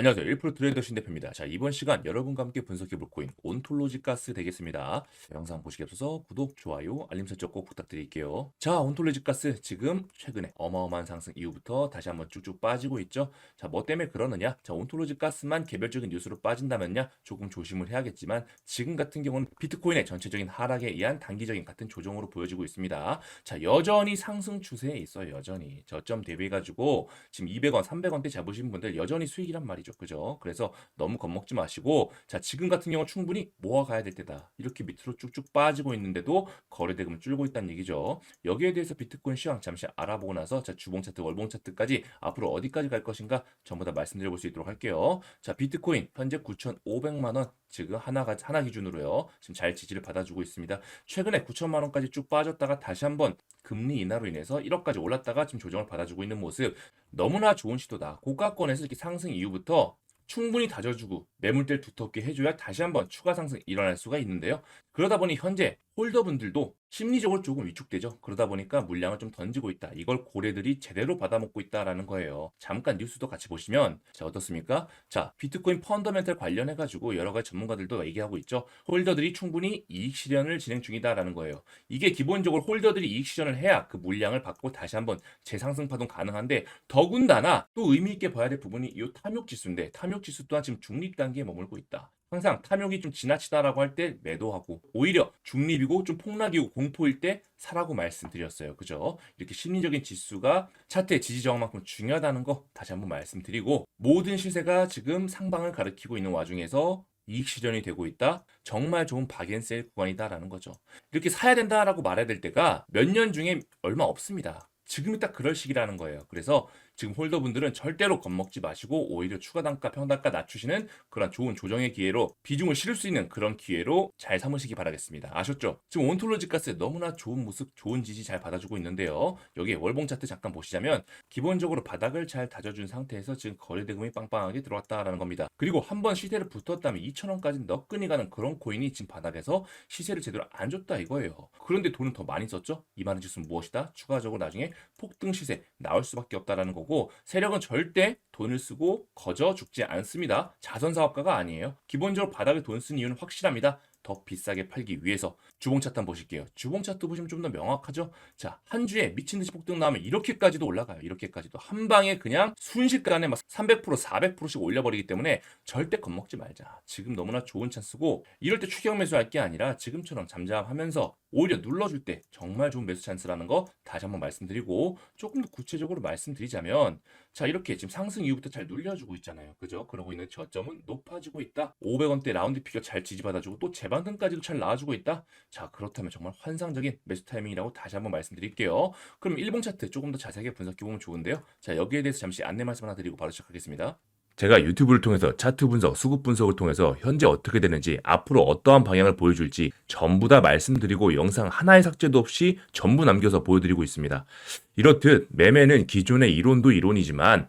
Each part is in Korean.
안녕하세요. 1% 트레이더 신대표입니다. 자, 이번 시간 여러분과 함께 분석해볼 코인 온톨로지 가스 되겠습니다. 영상 보시기 앞서서 구독, 좋아요, 알림 설정 꼭 부탁드릴게요. 자, 온톨로지 가스 지금 최근에 어마어마한 상승 이후부터 다시 한번 쭉쭉 빠지고 있죠. 자, 뭐 때문에 그러느냐? 자, 온톨로지 가스만 개별적인 뉴스로 빠진다면야 조금 조심을 해야겠지만 지금 같은 경우는 비트코인의 전체적인 하락에 의한 단기적인 같은 조정으로 보여지고 있습니다. 자, 여전히 상승 추세에 있어요. 여전히 저점 대비해 가지고 지금 200원, 300원대 잡으신 분들 여전히 수익이란 말이죠. 그죠? 그래서 너무 겁먹지 마시고 자, 지금 같은 경우 충분히 모아 가야 될 때다. 이렇게 밑으로 쭉쭉 빠지고 있는데도 거래 대금은 줄고 있다는 얘기죠. 여기에 대해서 비트코인 시황 잠시 알아보고 나서 자, 주봉 차트, 월봉 차트까지 앞으로 어디까지 갈 것인가 전부 다 말씀드려 볼 수 있도록 할게요. 자, 비트코인 현재 9,500만 원 지금 하나가 하나 기준으로요. 지금 잘 지지를 받아주고 있습니다. 최근에 9천만 원까지 쭉 빠졌다가 다시 한번 금리 인하로 인해서 1억까지 올랐다가 지금 조정을 받아주고 있는 모습 너무나 좋은 시도다. 고가권에서 이렇게 상승 이후부터 충분히 다져주고 매물대를 두텁게 해줘야 다시 한번 추가 상승 일어날 수가 있는데요. 그러다 보니 현재 홀더분들도 심리적으로 조금 위축되죠. 그러다 보니까 물량을 좀 던지고 있다. 이걸 고래들이 제대로 받아먹고 있다라는 거예요. 잠깐 뉴스도 같이 보시면 자 어떻습니까? 자 비트코인 펀더멘털 관련해 가지고 여러 가지 전문가들도 얘기하고 있죠. 홀더들이 충분히 이익 실현을 진행 중이다라는 거예요. 이게 기본적으로 홀더들이 이익 실현을 해야 그 물량을 받고 다시 한번 재상승 파동 가능한데 더군다나 또 의미 있게 봐야 될 부분이 이 탐욕 지수인데 탐욕 지수 또한 지금 중립 단계에 머물고 있다. 항상 탐욕이 좀 지나치다라고 할 때 매도하고 오히려 중립이고 좀 폭락이고 공포일 때 사라고 말씀드렸어요. 그죠? 이렇게 심리적인 지수가 차트의 지지 저항만큼 중요하다는 거 다시 한번 말씀드리고 모든 시세가 지금 상방을 가리키고 있는 와중에서 이익 실현이 되고 있다. 정말 좋은 박앤셀 구간이다라는 거죠. 이렇게 사야 된다라고 말해야 될 때가 몇 년 중에 얼마 없습니다. 지금이 딱 그럴 시기라는 거예요. 그래서 지금 홀더분들은 절대로 겁먹지 마시고 오히려 추가 단가, 평단가 낮추시는 그런 좋은 조정의 기회로 비중을 실을 수 있는 그런 기회로 잘 삼으시기 바라겠습니다. 아셨죠? 지금 온톨로지 가스 너무나 좋은 모습, 좋은 지지 잘 받아주고 있는데요. 여기 월봉 차트 잠깐 보시자면 기본적으로 바닥을 잘 다져준 상태에서 지금 거래 대금이 빵빵하게 들어왔다라는 겁니다. 그리고 한번 시세를 붙었다면 2,000원까지 너끈히 가는 그런 코인이 지금 바닥에서 시세를 제대로 안 줬다 이거예요. 그런데 돈은 더 많이 썼죠? 이 많은 지수는 무엇이다? 추가적으로 나중에 폭등 시세 나올 수밖에 없다라는 거고 세력은 절대 돈을 쓰고 거저 죽지 않습니다. 자선 사업가가 아니에요. 기본적으로 바닥에 돈 쓴 이유는 확실합니다. 더 비싸게 팔기 위해서 주봉 차트 한번 보실게요. 주봉 차트 보시면 좀 더 명확하죠? 자, 한 주에 미친 듯이 폭등 나오면 이렇게까지도 올라가요. 이렇게까지도 한 방에 그냥 순식간에 막 300%, 400%씩 올려버리기 때문에 절대 겁먹지 말자. 지금 너무나 좋은 찬스고 이럴 때 추격 매수할 게 아니라 지금처럼 잠잠하면서 오히려 눌러줄 때 정말 좋은 매수 찬스라는 거 다시 한번 말씀드리고 조금 더 구체적으로 말씀드리자면 자 이렇게 지금 상승 이후부터 잘 눌려주고 있잖아요. 그죠? 그러고 있는 저점은 높아지고 있다. 500원대 라운드 피겨 잘 지지받아주고 또 재 반등까지도 잘 나와주고 있다. 자 그렇다면 정말 환상적인 매수 타이밍이라고 다시 한번 말씀드릴게요. 그럼 일봉 차트 조금 더 자세하게 분석해보면 좋은데요. 자 여기에 대해서 잠시 안내 말씀 하나 드리고 바로 시작하겠습니다. 제가 유튜브를 통해서 차트 분석, 수급 분석을 통해서 현재 어떻게 되는지, 앞으로 어떠한 방향을 보여줄지 전부 다 말씀드리고 영상 하나의 삭제도 없이 전부 남겨서 보여드리고 있습니다. 이렇듯 매매는 기존의 이론도 이론이지만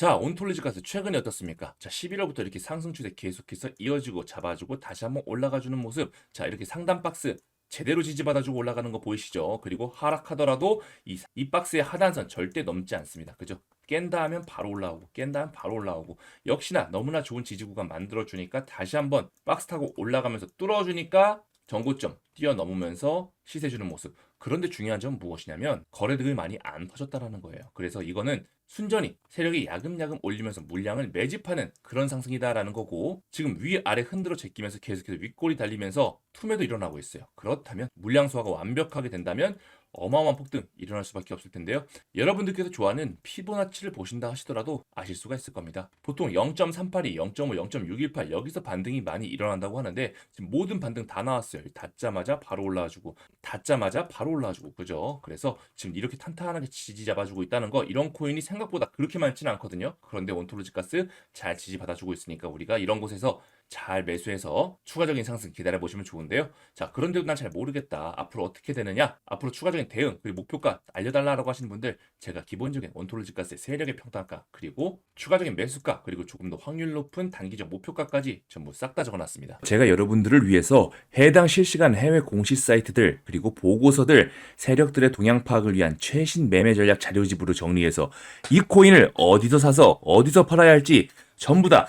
자, 온톨리지 가스 최근에 어떻습니까? 자, 11월부터 이렇게 상승 추세 계속해서 이어지고 잡아주고 다시 한번 올라가주는 모습. 자, 이렇게 상단 박스 제대로 지지받아주고 올라가는 거 보이시죠? 그리고 하락하더라도 이, 이 박스의 하단선 절대 넘지 않습니다. 그죠? 깬다 하면 바로 올라오고 깬다 하면 바로 올라오고 역시나 너무나 좋은 지지 구간 만들어주니까 다시 한번 박스 타고 올라가면서 뚫어주니까 전고점 뛰어넘으면서 시세 주는 모습. 그런데 중요한 점은 무엇이냐면 거래득이 많이 안 터졌다라는 거예요. 그래서 이거는 순전히 세력이 야금야금 올리면서 물량을 매집하는 그런 상승이다라는 거고 지금 위아래 흔들어 제끼면서 계속해서 윗골이 달리면서 투매도 일어나고 있어요. 그렇다면 물량 소화가 완벽하게 된다면 어마어마한 폭등 일어날 수밖에 없을 텐데요. 여러분들께서 좋아하는 피보나치를 보신다 하시더라도 아실 수가 있을 겁니다. 보통 0.382, 0.5, 0.618 여기서 반등이 많이 일어난다고 하는데 지금 모든 반등 다 나왔어요. 닿자마자 바로 올라와주고 닿자마자 바로 올라와주고 그죠? 그래서 지금 이렇게 탄탄하게 지지 잡아주고 있다는 거 이런 코인이 생각보다 그렇게 많지는 않거든요. 그런데 원토로지 가스 잘 지지 받아주고 있으니까 우리가 이런 곳에서 잘 매수해서 추가적인 상승 기다려 보시면 좋은데요. 자, 그런데도 난 잘 모르겠다. 앞으로 어떻게 되느냐? 앞으로 추가적인 대응 그리고 목표가 알려달라고 하시는 분들 제가 기본적인 원토로지 가스의 세력의 평단가 그리고 추가적인 매수가 그리고 조금 더 확률 높은 단기적 목표가까지 전부 싹 다 적어놨습니다. 제가 여러분들을 위해서 해당 실시간 해외 공시 사이트들 그리고 보고서들 세력들의 동향 파악을 위한 최신 매매 전략 자료집으로 정리해서 이 코인을 어디서 사서 어디서 팔아야 할지 전부 다